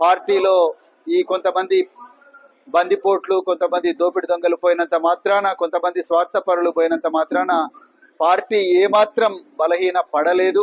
పార్టీలో ఈ కొంతమంది బందిపోట్లు కొంతమంది దోపిడి దొంగలు పోయినంత మాత్రాన కొంతమంది స్వార్థపరులు పోయినంత మాత్రాన పార్టీ ఏమాత్రం బలహీన పడలేదు.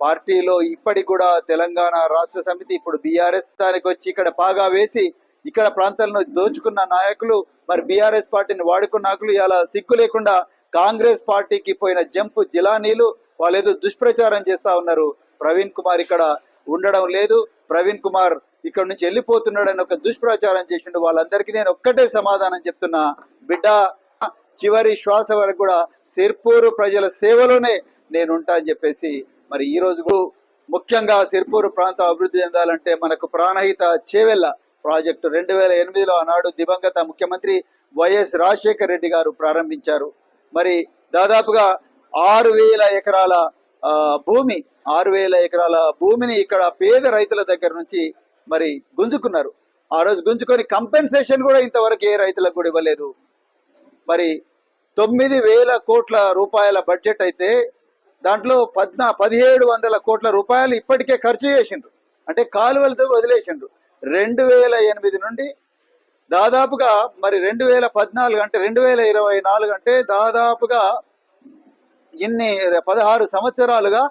పార్టీలో ఇప్పటికి కూడా తెలంగాణ రాష్ట్ర సమితి ఇప్పుడు బీఆర్ఎస్ దానికి వచ్చి ఇక్కడ పాగా వేసి ఇక్కడ ప్రాంతాలను దోచుకున్న నాయకులు మరి బీఆర్ఎస్ పార్టీని వాడుకున్న నాయకులు ఇలా సిగ్గు లేకుండా కాంగ్రెస్ పార్టీకి పోయిన జంపు జిలానీలు వాళ్ళు ఏదో దుష్ప్రచారం చేస్తా ఉన్నారు. ప్రవీణ్ కుమార్ ఇక్కడ ఉండడం లేదు. ప్రవీణ్ కుమార్ ఇక్కడ నుంచి వెళ్ళిపోతున్నాడని ఒక దుష్ప్రచారం చేసిండు. వాళ్ళందరికీ నేను ఒక్కటే సమాధానం చెప్తున్నా. బిడ్డ చివరి శ్వాస వరకు కూడా సిర్పూరు ప్రజల సేవలోనే నేను ఉంటా అని చెప్పేసి మరి ఈ రోజు ముఖ్యంగా సిర్పూరు ప్రాంతం అభివృద్ధి చెందాలంటే మనకు ప్రాణహిత చేవెళ్ళ ప్రాజెక్టు రెండు వేల ఎనిమిదిలో ఆనాడు దివంగత ముఖ్యమంత్రి వైఎస్ రాజశేఖర రెడ్డి గారు ప్రారంభించారు. మరి దాదాపుగా ఆరు వేల ఎకరాల భూమి ఆరు వేల ఎకరాల భూమిని ఇక్కడ పేద రైతుల దగ్గర నుంచి మరి గుంజుకున్నారు. ఆ రోజు గుంజుకొని కంపెన్సేషన్ కూడా ఇంతవరకు ఏ రైతులకు కూడా ఇవ్వలేదు. మరి తొమ్మిది వేల కోట్ల రూపాయల బడ్జెట్ అయితే దాంట్లో పద్నా పదిహేడు వందల కోట్ల రూపాయలు ఇప్పటికే ఖర్చు చేసిండ్రు. అంటే కాలువలతో వదిలేసిండ్రు. రెండు వేల ఎనిమిది నుండి దాదాపుగా మరి రెండు వేల పద్నాలుగు అంటే రెండు వేల ఇరవై నాలుగు అంటే దాదాపుగా ఇన్ని పదహారు సంవత్సరాలుగా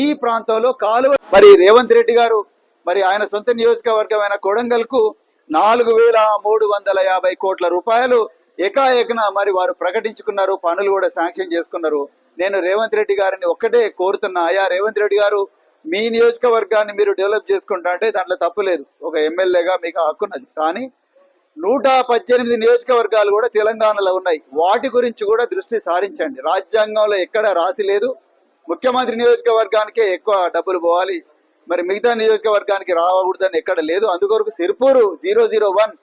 ఈ ప్రాంతంలో కాలువ మరి రేవంత్ రెడ్డి గారు మరి ఆయన సొంత నియోజకవర్గమైన కొడంగల్కు నాలుగు వేల మూడు వందల యాభై కోట్ల రూపాయలు ఏకాఏకన మరి వారు ప్రకటించుకున్నారు పనులు కూడా శాంక్షన్ చేసుకున్నారు. నేను రేవంత్ రెడ్డి గారిని ఒక్కటే కోరుతున్నా అయ్యా రేవంత్ రెడ్డి గారు మీ నియోజకవర్గాన్ని మీరు డెవలప్ చేసుకుంటా అంటే దాంట్లో తప్పు లేదు. ఒక ఎమ్మెల్యేగా మీకు హక్కున్నది కానీ నూట పద్దెనిమిది నియోజకవర్గాలు కూడా తెలంగాణలో ఉన్నాయి. వాటి గురించి కూడా దృష్టి సారించండి. రాజ్యాంగంలో ఎక్కడ రాసి లేదు. ముఖ్యమంత్రి నియోజకవర్గానికే ఎక్కువ డబ్బులు పోవాలి. మరి మిగతా నియోజకవర్గానికి రావకూడదని ఎక్కడ లేదు. అందుకొరకు Sirpur zero zero one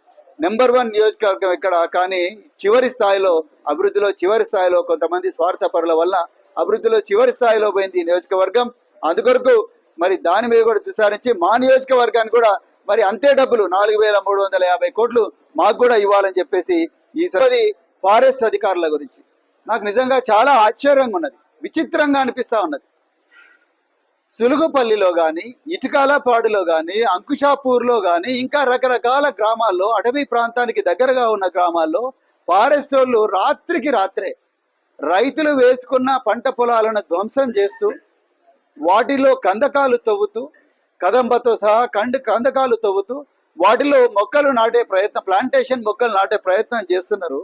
number one నియోజకవర్గం ఇక్కడ కానీ చివరి స్థాయిలో అభివృద్ధిలో చివరి స్థాయిలో కొంతమంది స్వార్థపరుల వల్ల అభివృద్ధిలో చివరి స్థాయిలో పోయింది ఈ నియోజకవర్గం. అందుకొరకు మరి దాని మీద కూడా దుసారించి మా నియోజకవర్గానికి కూడా మరి అంతే డబ్బులు నాలుగు వేల మూడు వందల యాభై కోట్లు మాకు కూడా ఇవ్వాలని చెప్పేసి ఈ ఫారెస్ట్ అధికారుల గురించి. నాకు నిజంగా చాలా ఆశ్చర్యంగా ఉన్నది. విచిత్రంగా అనిపిస్తా ఉన్నది. సులుగుపల్లిలో కానీ ఇటుకాలపాడులో కానీ అంకుషాపూర్లో కానీ ఇంకా రకరకాల గ్రామాల్లో అటవీ ప్రాంతానికి దగ్గరగా ఉన్న గ్రామాల్లో ఫారెస్ట్ వాళ్ళు రాత్రికి రాత్రే రైతులు వేసుకున్న పంట పొలాలను ధ్వంసం చేస్తూ వాటిలో కందకాలు తవ్వుతూ కదంబతో సహా కండు కందకాలు తవ్వుతూ వాటిలో మొక్కలు నాటే ప్రయత్నం ప్లాంటేషన్ మొక్కలు నాటే ప్రయత్నం చేస్తున్నారు.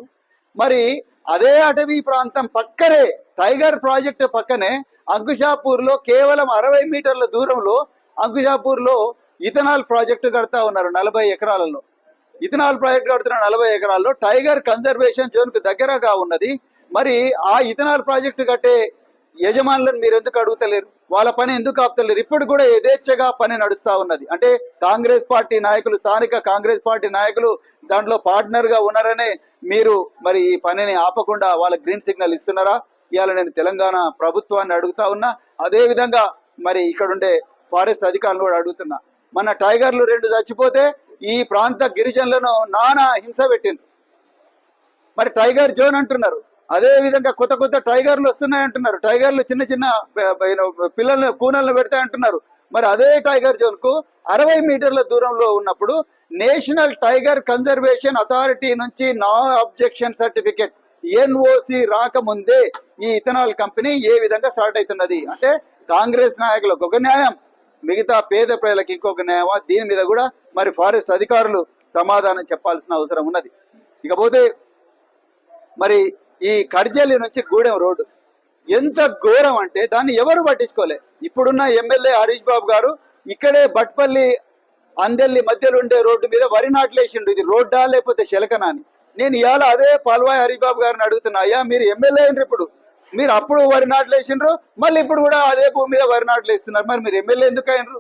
మరి అదే అటవీ ప్రాంతం పక్కనే టైగర్ ప్రాజెక్టు పక్కనే అంకుషాపూర్లో కేవలం అరవై మీటర్ల దూరంలో అంకుషాపూర్లో ఇథనాల్ ప్రాజెక్టు కడతా ఉన్నారు నలభై ఎకరాలలో. ఇథనాల్ ప్రాజెక్టు కడుతున్న నలభై ఎకరాల్లో టైగర్ కన్జర్వేషన్ జోన్కు దగ్గరగా ఉన్నది. మరి ఆ ఇథనాల్ ప్రాజెక్టు కట్టే యజమానులను మీరు ఎందుకు అడుగుతలేరు? వాళ్ళ పని ఎందుకు ఆపుతలేరు? ఇప్పుడు కూడా యథేచ్ఛగా పని నడుస్తూ ఉన్నది. అంటే కాంగ్రెస్ పార్టీ నాయకులు స్థానిక కాంగ్రెస్ పార్టీ నాయకులు దాంట్లో పార్ట్నర్గా ఉన్నారనే మీరు మరి ఈ పనిని ఆపకుండా వాళ్ళ గ్రీన్ సిగ్నల్ ఇస్తున్నారా? ఇవాళ నేను తెలంగాణ ప్రభుత్వాన్ని అడుగుతా ఉన్నా అదే విధంగా మరి ఇక్కడ ఉండే ఫారెస్ట్ అధికారులు కూడా అడుగుతున్నా. మన టైగర్లు రెండు చచ్చిపోతే ఈ ప్రాంత గిరిజనులను నానా హింస పెట్టింది మరి టైగర్ జోన్ అంటున్నారు. అదే విధంగా కొత్త కొత్త టైగర్లు వస్తున్నాయి అంటున్నారు. టైగర్లు చిన్న చిన్న పిల్లలను పిల్లల్ని కూనలను పెడతాయి అంటున్నారు. మరి అదే టైగర్ జోన్కు అరవై మీటర్ల దూరంలో ఉన్నప్పుడు నేషనల్ టైగర్ కన్జర్వేషన్ అథారిటీ నుంచి నా అబ్జెక్షన్ సర్టిఫికెట్ ఎన్ఓసి రాకముందే ఈ ఇథనాల్ కంపెనీ ఏ విధంగా స్టార్ట్ అవుతున్నది? అంటే కాంగ్రెస్ నాయకులకు ఒక న్యాయం. మిగతా పేద ప్రజలకు ఇంకొక న్యాయమా దీని మీద కూడా మరి ఫారెస్ట్ అధికారులు సమాధానం చెప్పాల్సిన అవసరం ఉన్నది. ఇకపోతే మరి ఈ కర్జల్లి నుంచి గూడెం రోడ్డు. ఎంత ఘోరం అంటే దాన్ని ఎవరు పట్టించుకోలే. ఇప్పుడున్న ఎమ్మెల్యే హరీష్ బాబు గారు ఇక్కడే బట్పల్లి అందెల్లి మధ్యలో ఉండే రోడ్డు మీద వరి నాట్లేసిండు. ఇది రోడ్డా లేకపోతే శిలకనా అని. నేను ఇవాళ అదే పాల్వాయి హరీష్ బాబు గారిని అడుగుతున్నా అయ్యా మీరు ఎమ్మెల్యే అయినరు ఇప్పుడు. మీరు అప్పుడు వరి నాట్లు వేసినారు మళ్ళీ ఇప్పుడు కూడా అదే భూమి మీద వరి నాట్లు వేస్తున్నారు. మరి మీరు ఎమ్మెల్యే ఎందుకు అయినరు?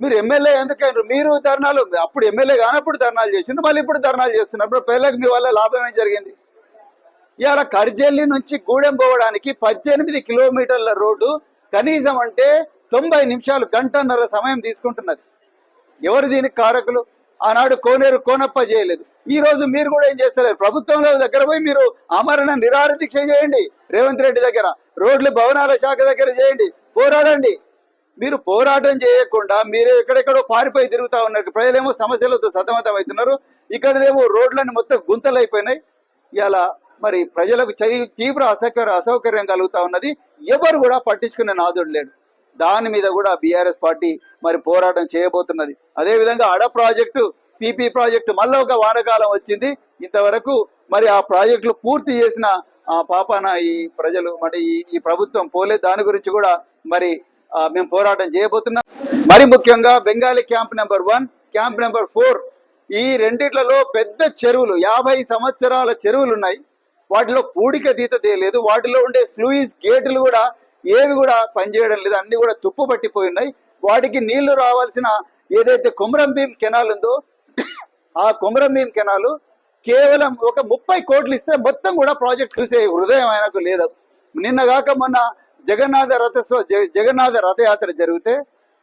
మీరు ఎమ్మెల్యే ఎందుకైనారు మీరు ధర్నాలు అప్పుడు ఎమ్మెల్యే కానప్పుడు ధర్నాలు చేసిండ్రు మళ్ళీ ఇప్పుడు ధర్నాలు చేస్తున్నారు. ఇప్పుడు పిల్లలకు మీ వల్ల లాభం ఏం జరిగింది? ఇవాళ కర్జల్లి నుంచి గూడెం పోవడానికి పద్దెనిమిది కిలోమీటర్ల రోడ్డు కనీసం అంటే తొంభై నిమిషాలు గంటన్నర సమయం తీసుకుంటున్నది. ఎవరు దీనికి కారకులు? ఆనాడు కోనేరు కోనప్ప చేయలేదు. ఈ రోజు మీరు కూడా ఏం చేస్తలేరు? ప్రభుత్వంలో దగ్గర పోయి మీరు ఆమరణ నిరాహార దీక్ష చేయండి. రేవంత్ రెడ్డి దగ్గర రోడ్లు భవనాల శాఖ దగ్గర చేయండి. పోరాడండి. మీరు పోరాటం చేయకుండా మీరు ఎక్కడెక్కడో పారిపోయి తిరుగుతా ఉన్నారు. ప్రజలేమో సమస్యలతో సతమతం అవుతున్నారు ఇక్కడనేమో రోడ్లన్నీ మొత్తం గుంతలు అయిపోయినాయి ఇలా మరి ప్రజలకు తీవ్ర అసౌకర్య అసౌకర్యం కలుగుతా ఉన్నది. ఎవరు కూడా పట్టించుకునే నాదుడు లేడు. దాని మీద కూడా బీఆర్ఎస్ పార్టీ మరి పోరాటం చేయబోతున్నది. అదేవిధంగా అడ ప్రాజెక్టు పీపీ ప్రాజెక్టు మళ్ళీ ఒక వానకాలం వచ్చింది. ఇంతవరకు మరి ఆ ప్రాజెక్టులు పూర్తి చేసిన ఆ పాపాన ఈ ప్రజలు మరి ఈ ఈ ప్రభుత్వం పోలే. దాని గురించి కూడా మరి మేము పోరాటం చేయబోతున్నాం. మరి ముఖ్యంగా Bengali camp number one camp number four ఈ రెండిట్లలో పెద్ద చెరువులు యాభై సంవత్సరాల చెరువులు ఉన్నాయి వాటిలో పూడిక దీత తీయలేదు వాటిలో ఉండే స్లూయిస్ గేట్లు కూడా ఏవి కూడా పనిచేయడం లేదు. అన్ని కూడా తుప్పు పట్టిపోయి ఉన్నాయి. వాటికి నీళ్ళు రావాల్సిన ఏదైతే కుమరం భీం కెనాల్ ఉందో ఆ కుమరం భీం కెనాలు కేవలం ఒక ముప్పై కోట్లు ఇస్తే మొత్తం కూడా ప్రాజెక్ట్ చూసే హృదయం ఆయనకు లేదు. నిన్న కాక మొన్న జగన్నాథ రథస్వ జగన్నాథ రథయాత్ర జరిగితే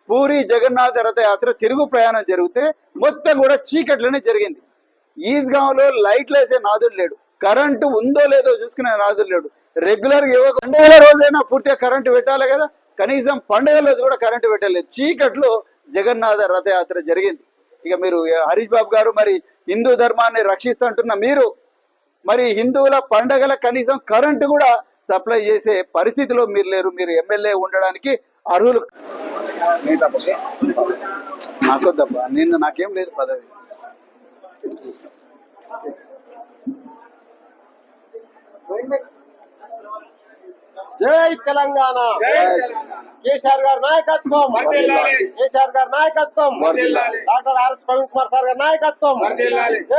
పూరి జగన్నాథ రథయాత్ర తిరుగు ప్రయాణం జరిగితే మొత్తం కూడా చీకట్లోనే జరిగింది. ఈజ్గాంలో లైట్లు వేసే నాదుడు లేడు. కరెంటు ఉందో లేదో చూసుకునే నాదుడు లేడు. రెగ్యులర్ ఇవ్వక పండుగల రోజైనా పూర్తిగా కరెంటు పెట్టాలి కదా. కనీసం పండుగల రోజు కూడా కరెంటు పెట్టలేదు. చీకట్లో జగన్నాథ రథయాత్ర జరిగింది. ఇక మీరు హరీష్ బాబు గారు మరి హిందూ ధర్మాన్ని రక్షిస్తుంటున్న మీరు మరి హిందువుల పండగల కనీసం కరెంటు కూడా సప్లై చేసే పరిస్థితిలో మీరు లేరు. మీరు ఎమ్మెల్యే ఉండడానికి అర్హులు. నాకొద్దబ్బా నిన్ను నాకేం లేదు పదవి. జై తెలంగాణ. కేసీఆర్ గారి నాయకత్వం. కేసీఆర్ గారి నాయకత్వం. Doctor RS Praveen Kumar sir గారి నాయకత్వం.